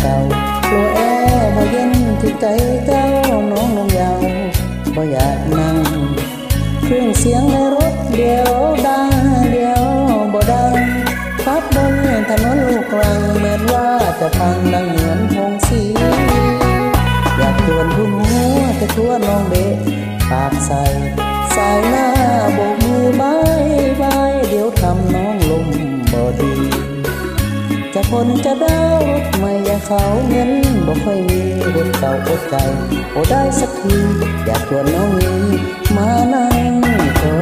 เก่าโลแอบ่เย็นที่ใจเจ้าน้องลงยาวบ่อยากนั่งเครื่องเสียงในรถเดียวดังเดียวบ่ดังพับบนถนนลูกรังเหมือนว่าจะพังดังเหมือนพงสีอยากชวนทุ่นหัวจะชวนน้องเบะปากใส่สายหน้าโบกมือบายบายเดี๋ยวทำน้องลมบ่ดีจะคนจะดาวรถไม่อยาก เขาเงินบ่ค่อยมีรถเก่าอดใจโอได้สักทีอยากชวนน้องนี้มานั่งก็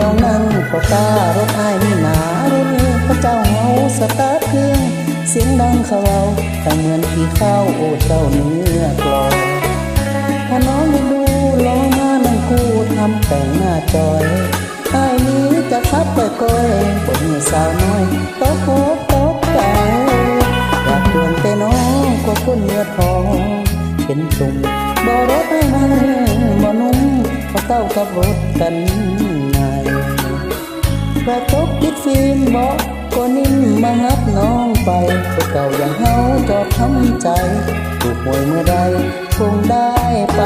ลองนั่งก็ตารถไอ้ายนี่หนารุ่นพระเจ้าเฮาสตาร์ทเครื่องเสียงดังเขาเราแต่เหมือนผีเข้าโอ้เจ้าเนื้อกลอยถ้าน้องดูลองมานั่งคู่ทำแต่งหน้าจอยไอ้ายนี้จะขับไปก้อยบนสาวน้อยตกโค เป็นตุ่มบ่รถให้มันบ่นุ่มเพราเต้ากับรถกันนายกระทบคิดฟิล์มบอกก็นิ่มมาฮับน้องไปพวกเก่าอย่างเฮาจอดทำใจ ถูกหวยเมื่อใดคงได้ไป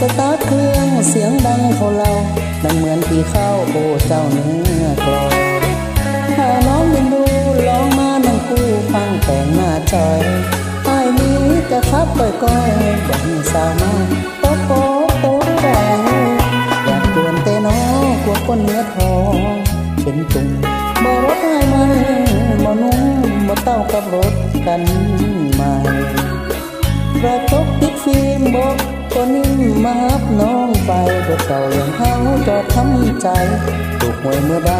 สตาร์ทเครื่องเสียงดังเขาเราดังเหมือนผีเข้าโอเจ้าเนื้อกลอยถ้าน้องยังดูลองมานั่งคู่ฟังแต่งหน้าจอยไอ้นี้จะขับไปก้อยบังสาวมาโต๊ะโต๊ะโต๊ะใจอยากชวนแต่น้องกลัวคนเนื้อทองเป็นตุ่มบ่รถให้มันบ่นุ่มบ่เต้ากับรถกันใหม่กระทบติ ก็นิ่มมาฮับน้องไปรถเก่าอย่างเฮาจอดทำใจ ถูกหวยเมื่อใด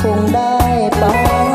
คงได้ไป